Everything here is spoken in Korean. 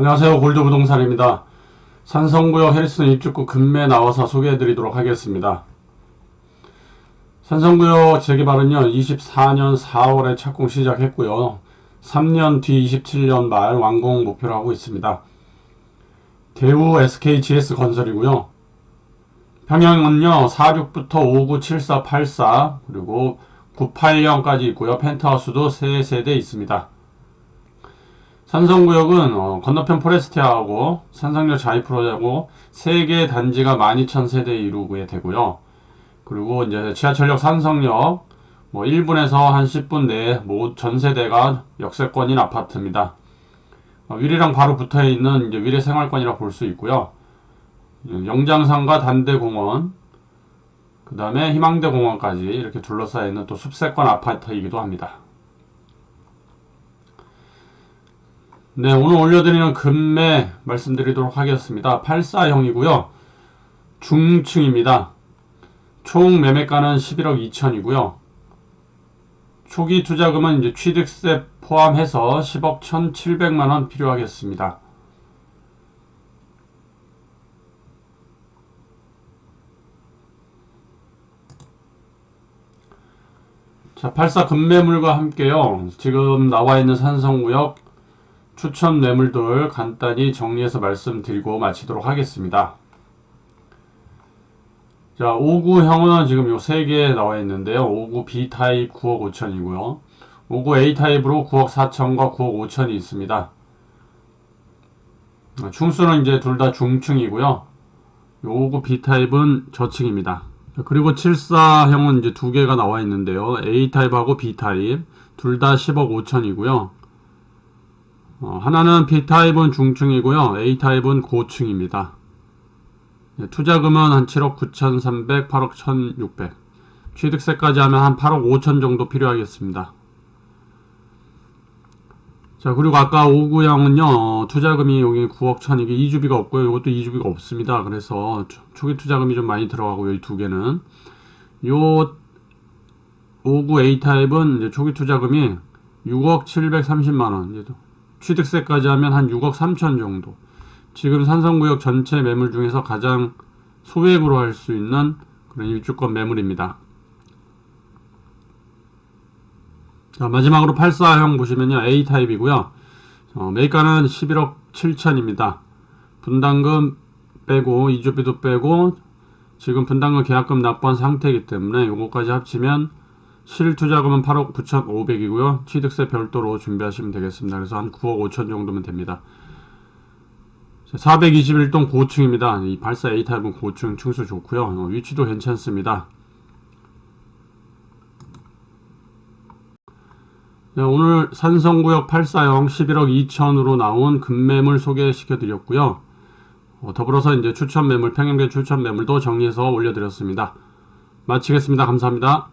안녕하세요. 골드부동산입니다. 산성구역 해리슨 입주구 금매 나와서 소개해드리도록 하겠습니다. 산성구역 재개발은요, 24년 4월에 착공 시작했고요. 3년 뒤 27년 말 완공 목표로 하고 있습니다. 대우 SKGS 건설이고요. 평형은요, 46부터 59, 74, 84, 그리고 980까지 있고요. 펜트하우스도 3세대 있습니다. 산성구역은 어, 건너편 포레스티아하고 산성역 자이프로하고 세 개의 단지가 12,000세대 이루게 되고요. 그리고 이제 지하철역 산성역 뭐 1분에서 한 10분 내에 모 전세대가 역세권인 아파트입니다. 어, 위례랑 바로 붙어 있는 이제 위례 생활권이라 볼 수 있고요. 영장산과 단대공원, 그 다음에 희망대 공원까지 이렇게 둘러싸여 있는 또 숲세권 아파트이기도 합니다. 네, 오늘 올려드리는 금매 말씀드리도록 하겠습니다. 84형이고요. 중층입니다. 총 매매가는 11억 2천이고요. 초기 투자금은 이제 취득세 포함해서 10억 1,700만원 필요하겠습니다. 자, 84 금매물과 함께요. 지금 나와 있는 산성구역 추천 매물들 간단히 정리해서 말씀드리고 마치도록 하겠습니다. 자, 59형은 지금 요세개 나와 있는데요. 59 B타입 9억 5천이고요. 59 A타입으로 9억 4천과 9억 5천이 있습니다. 아, 충수는 이제 둘 다 중층이고요. 요59 B타입은 저층입니다. 그리고 74형은 이제 두 개가 나와 있는데요. A타입하고 B타입 둘 다 10억 5천이고요. 어, 하나는 B타입은 중층이고요. A타입은 고층입니다. 네, 투자금은 한 7억 9,300, 8억 1,600. 취득세까지 하면 한 8억 5천 정도 필요하겠습니다. 자, 그리고 아까 59형은요, 어, 투자금이 여기 9억 1천, 이게 이주비가 없고요. 이것도 이주비가 없습니다. 그래서 초- 초기 투자금이 좀 많이 들어가고요. 이 두 개는. 요 59A 타입은 이제 초기 투자금이 6억 730만원. 취득세까지 하면 한 6억 3천 정도. 지금 산성구역 전체 매물 중에서 가장 소액으로 할 수 있는 그런 입주권 매물입니다. 자, 마지막으로 84형 보시면요. A타입이고요. 어, 매가는 11억 7천입니다. 분담금 빼고, 이주비도 빼고, 지금 분담금 계약금 납부한 상태이기 때문에 요거까지 합치면 실투자금은 8억 9,500이고요. 취득세 별도로 준비하시면 되겠습니다. 그래서 한 9억 5천 정도면 됩니다. 421동 고층입니다. 이 84A 타입은 고층 층수 좋고요. 어, 위치도 괜찮습니다. 네, 오늘 산성구역 84형 11억 2천으로 나온 금매물 소개시켜 드렸고요. 어, 더불어서 이제 추천 매물, 평형된 추천 매물도 정리해서 올려드렸습니다. 마치겠습니다. 감사합니다.